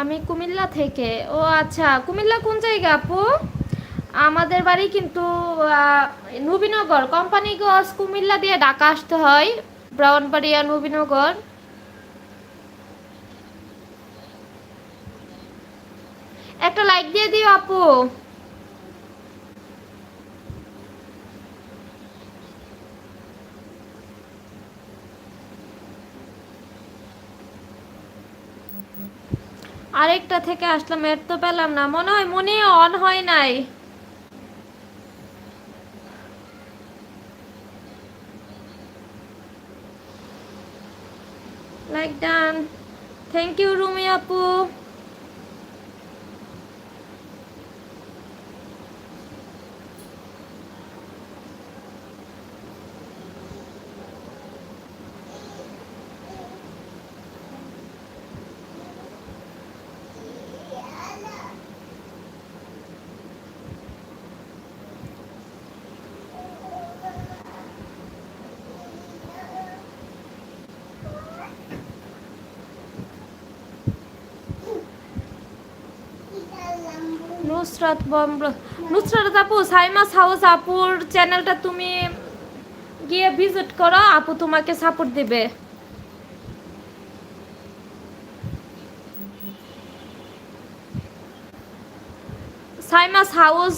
আমি কুমিল্লা থেকে। ও আচ্ছা কুমিল্লা কোন জায়গা আপু? আমাদের বাড়ি কিন্তু নবীনগর। কোম্পানিগঞ্জ কুমিল্লা দিয়ে ডাকা আসতে হয় ব্রাউনবাড়িয়া নবীনগর। একটা লাইক দিয়ে দিও আপু। আরেকটা থেকে আসলাম, এর তো পেলাম না। মনে হয় মনে অন হয় নাই। Like done thank you Rumi আপু। নুসরাত নুসরাত আপু সাইমাস হাউস আপুর চ্যানেলটা তুমি গিয়ে ভিজিট করো, আপু তোমাকে সাপোর্ট দিবে। সাইমাস হাউস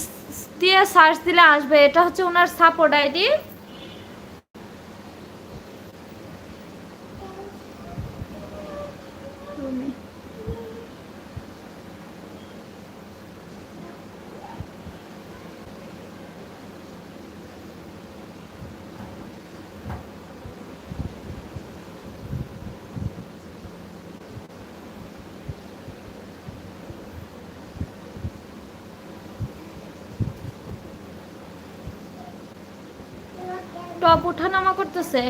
দিয়ে সার্চ দিলে আসবে, এটা হচ্ছে ওনার সাপোর্ট আইডি টপ ওঠানামা করতেছে।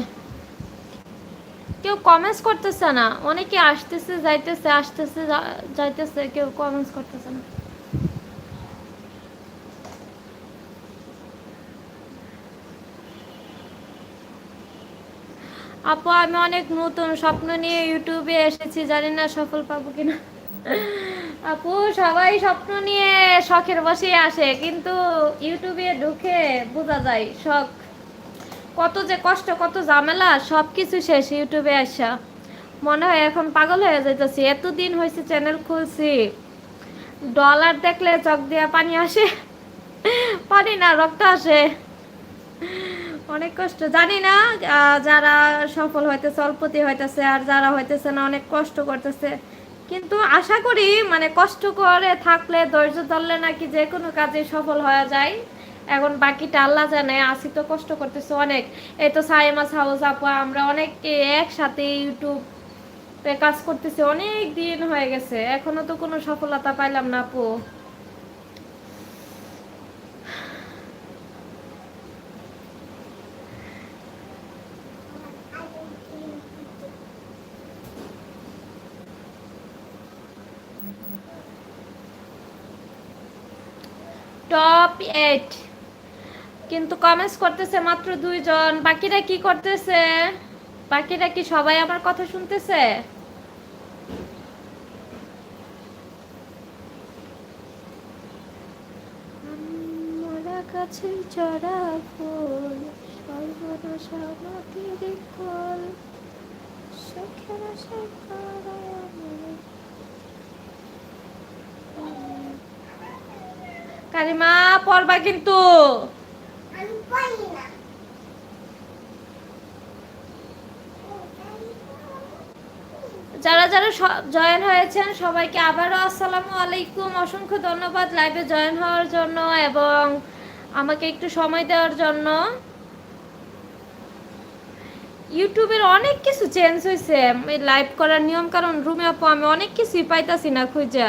কেউ কমেন্টস করতেছে না। অনেকে আসতেছে, যাইতেছে আসতেছে যাইতেছে, কেউ কমেন্টস করতেছে না। আপু, আমি অনেক নতুন স্বপ্ন নিয়ে ইউটিউবে এসেছি। জানি না সফল পাবো কিনা। আপু, সবাই স্বপ্ন নিয়ে শখের বসে আসে, কিন্তু ইউটিউবে ঢুকে বোঝা যায়, শখ কত যে কষ্ট, কত ঝামেলা সব কিছু শেষ ইউটিউবে আসা। মনে হয় এখন পাগল হয়ে যাইতেছি। এতদিন হয়েছে চ্যানেল খুলছি। ডলার দেখলে চোখ দিয়ে পানি আসে, পানি না, রক্ত আসে। অনেক কষ্ট। জানি না যারা সফল হইতেছে, অল্পতি হইতেছে, আর যারা হইতেছে না, অনেক কষ্ট করতেছে। কিন্তু আশা করি মানে কষ্ট করে থাকলে, ধৈর্য ধরলে নাকি যে কোনো কাজে সফল হয়ে যায়। এখন বাকিটা আল্লাহ জানে আসি তো কষ্ট করতেছে অনেক। এই তো সাইমাস হাউস আপু, আমরা অনেক একসাথে ইউটিউবে কাজ করতেছি, অনেক দিন হয়ে গেছে। এখনও তো কোনো সফলতা পাইলাম না আপু। Top eight. কিন্তু কমেন্টস করতেছে মাত্র দুইজন। বাকিরা কি করতেছে? বাকিরা কি সবাই আমার কথা শুনতেছে? কাছে চড়া ফুল সর্বনাশ আমাদের কল সুখের আশায় করায় কারিমা পড়বা কিন্তু। যারা যারা জয়েন হয়েছেন, সবাইকে আবারও আসসালামু আলাইকুম। অসংখ্য ধন্যবাদ লাইভে জয়েন হওয়ার জন্য এবং আমাকে একটু সময় দেওয়ার জন্য। ইউটিউবের অনেক কিছু চেঞ্জ হয়েছে লাইভ করার নিয়ম কারণ রুমে আপু, আমি অনেক কিছুই পাইতাছি না খুঁজা।